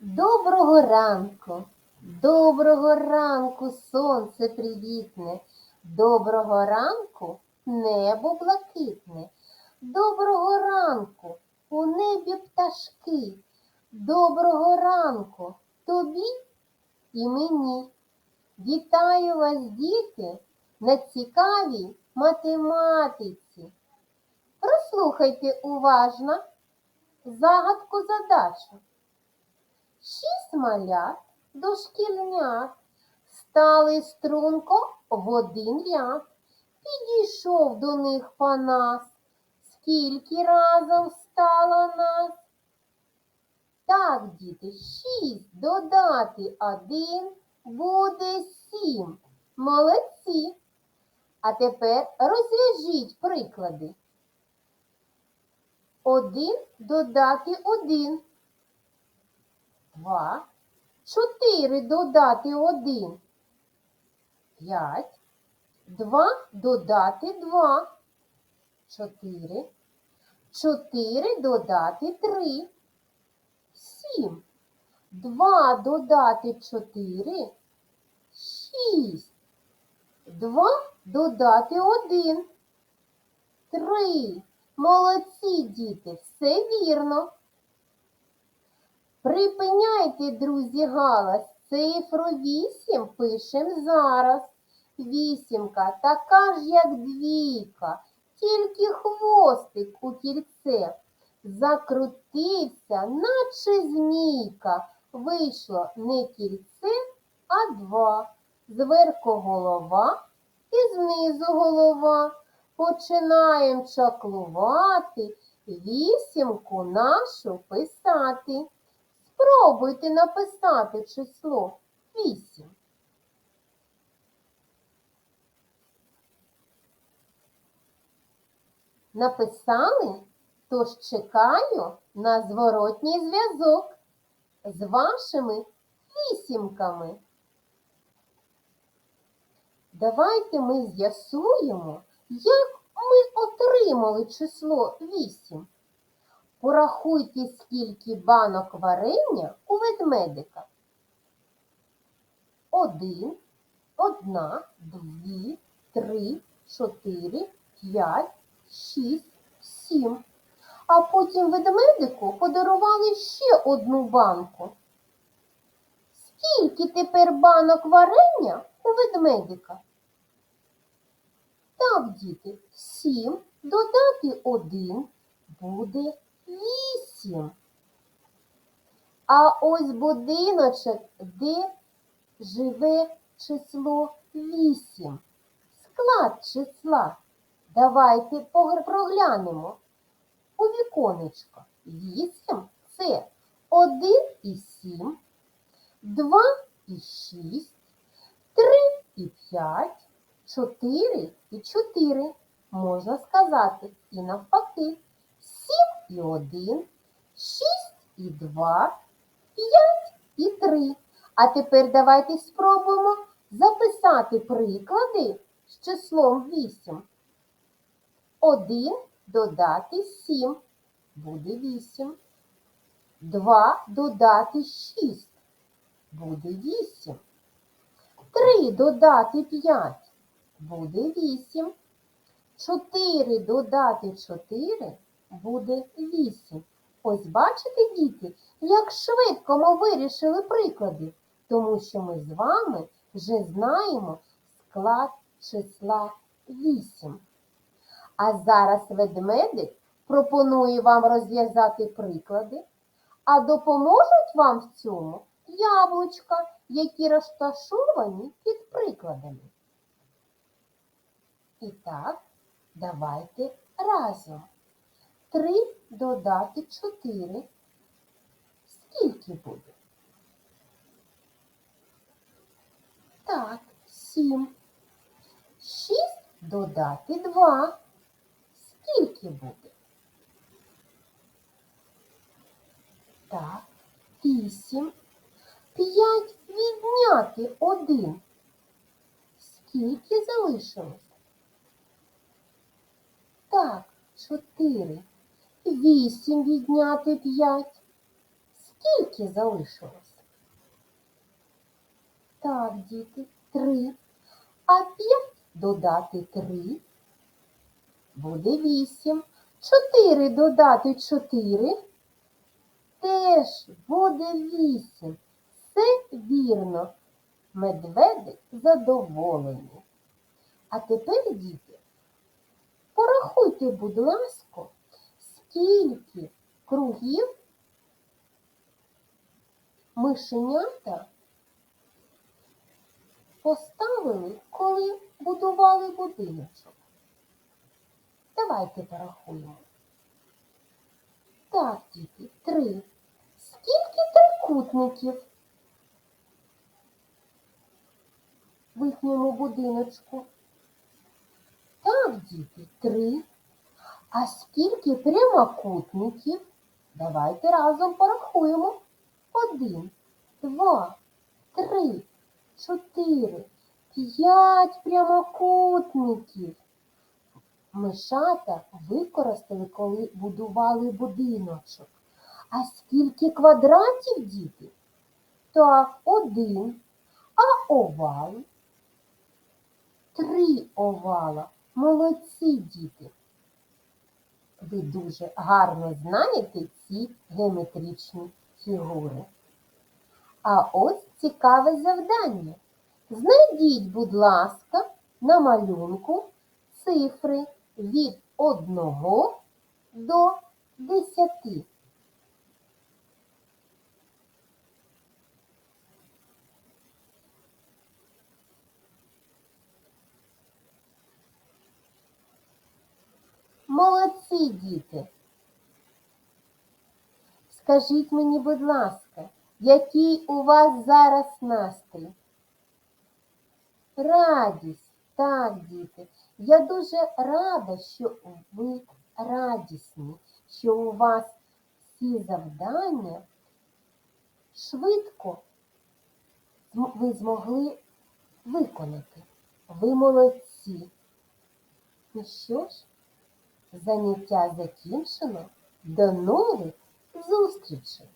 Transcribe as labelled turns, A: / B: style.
A: Доброго ранку, доброго ранку, сонце привітне, доброго ранку небо блакитне, доброго ранку у небі пташки, доброго ранку тобі і мені. Вітаю вас, діти, на цікавій математиці. Прослухайте уважно загадку задачу. Шість малят дошкільнят стали струнко в один ряд. Підійшов до них Панас. Скільки разом стало нас? Так, діти, шість додати один буде сім. Молодці. А тепер розв'яжіть приклади. Один додати один. Два. Чотири додати один. П'ять. Два додати два. Чотири. Чотири додати три. Сім. Два додати чотири. Шість. Два додати один. Три. Молодці, діти, все вірно. Припиняйте, друзі, галас. Цифру вісім пишем зараз. Вісімка така ж, як двійка, тільки хвостик у кільце. Закрутився, наче змійка. Вийшло не кільце, а два. Зверху голова і знизу голова. Починаємо чаклувати, вісімку нашу писати. Спробуйте написати число вісім. Написали? Тож чекаю на зворотній зв'язок з вашими вісімками. Давайте ми з'ясуємо, як ми отримали число 8. Порахуйте, скільки банок варення у ведмедика. Один, одна, дві, три, чотири, п'ять, шість, сім. А потім ведмедику подарували ще одну банку. Скільки тепер банок варення у ведмедика? Так, діти, сім додати один буде вісім. А ось будиночок, де живе число вісім. Склад числа. Давайте проглянемо. У віконечко. Вісім це один і сім, два і шість, три і п'ять, чотири і чотири. Можна сказати і навпаки. Сім і один, шість і два, п'ять і три. А тепер давайте спробуємо записати приклади з числом вісім. Один додати сім буде вісім. Два додати шість буде вісім. Три додати п'ять буде вісім. Чотири додати чотири буде вісім. Ось бачите, діти, як швидко ми вирішили приклади, тому що ми з вами вже знаємо склад числа вісім. А зараз ведмедик пропонує вам розв'язати приклади, а допоможуть вам в цьому яблучка, які розташовані під прикладами. І так, давайте разом. Три додати чотири. Скільки буде? Так, сім. Шість додати два. Скільки буде? Так, вісім. П'ять відняти один. Скільки залишилось? Так, чотири. Вісім відняти п'ять. Скільки залишилось? Так, діти, три. А п'ять додати три буде вісім. Чотири додати чотири теж буде вісім. Все вірно. Медведик задоволений. А тепер, діти, порахуйте, будь ласка, скільки кругів мишенята поставили, коли будували будиночок. Давайте порахуємо. Так, діти, три. Скільки трикутників в їхньому будиночку? Так, діти, три. А скільки прямокутників? Давайте разом порахуємо. Один, два, три, чотири, п'ять прямокутників. Мишата використали, коли будували будиночок. А скільки квадратів, діти? Так, один. А овал? Три овала. Молодці, діти. Ви дуже гарно знаєте ці геометричні фігури. А ось цікаве завдання. Знайдіть, будь ласка, на малюнку цифри від 1 до 10. Молодці, діти. Скажіть мені, будь ласка, який у вас зараз настрій? Радість, так, діти. Я дуже рада, що ви радісні, що у вас всі завдання швидко ви змогли виконати. Ви молодці. Ну що ж, заняття закінчено. До нових зустрічей!